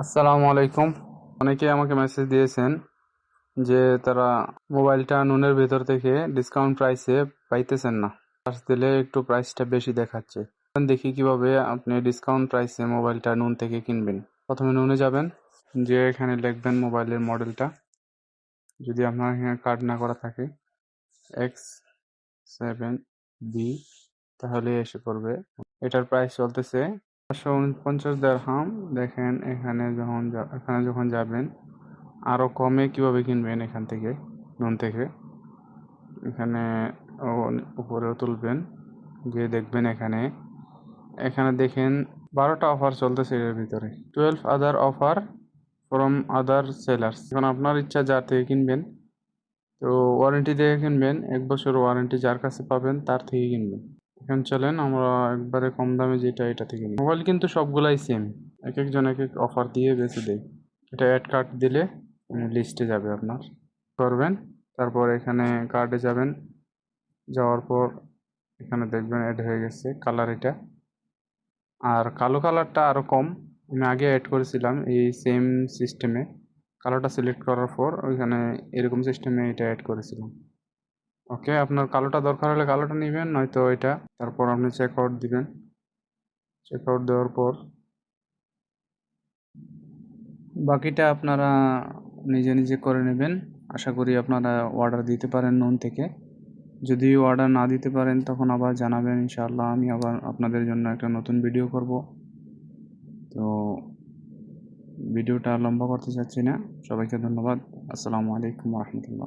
আসসালামু আলাইকুম। অনেকেই আমাকে মেসেজ দিয়েছেন যে তারা মোবাইলটা নুনের ভেতর থেকে ডিসকাউন্ট প্রাইসে পাইতেছেন না। চার্জ দিলে একটু প্রাইসটা বেশি দেখাচ্ছে। দেখি কীভাবে আপনি ডিসকাউন্ট প্রাইসে মোবাইলটা নুন থেকে কিনবেন। প্রথমে নুনে যাবেন, যে এখানে লিখবেন মোবাইলের মডেলটা। যদি আপনার এখানে কার্ড না করা থাকে এক্স সেভেন বি তাহলে এসে পড়বে। এটার প্রাইস চলতেছে পাঁচশো উনপঞ্চাশ দেড়হাম। দেখেন এখানে যখন এখানে যখন যাবেন আরও কমে কীভাবে কিনবেন এখান থেকে নুন থেকে? এখানে উপরেও তুলবেন, গিয়ে দেখবেন এখানে। এখানে দেখেন বারোটা অফার চলতেছে এর ভিতরে। Twelve other offer from other sellers. এখন আপনার ইচ্ছা যার থেকে কিনবেন, তো ওয়ারেন্টি থেকে কিনবেন, এক বছর ওয়ারেন্টি যার কাছে পাবেন তার থেকে কিনবেন। এখন চলেন, আমরা একবারে কম দামে যেটা, এটা থেকে নিই। মোবাইল কিন্তু সবগুলাই সেম এক একজন এক এক অফার দিয়ে বেছে দেয়। এটা অ্যাড কার্ড দিলে লিস্টে যাবে আপনার। করবেন, তারপর এখানে কার্ডে যাবেন। যাওয়ার পর এখানে দেখবেন অ্যাড হয়ে গেছে কালার এটা। আর কালো কালারটা আরও কম। আমি আগে অ্যাড করেছিলাম এই সেম সিস্টেমে কালোটা সিলেক্ট করার পর ওইখানে এরকম সিস্টেমে এটা অ্যাড করেছিলাম। ওকে, আপনার কালোটা দরকার হলে কালোটা নেবেন, নয়তো এটা। তারপর আপনি চেক আউট দিবেন। চেক আউট দেওয়ার পর। বাকিটা আপনারা নিজে নিজে করে নেবেন। আশা করি আপনারা অর্ডার দিতে পারেন নুন থেকে। যদি অর্ডার না দিতে পারেন, তখন আবার জানাবেন, ইনশাআল্লাহ আমি আবার আপনাদের জন্য একটা নতুন ভিডিও করব। তো ভিডিওটা লম্বা করতে চাচ্ছি না। সবাইকে ধন্যবাদ। আসসালামু আলাইকুম রহমতুল্লাহ।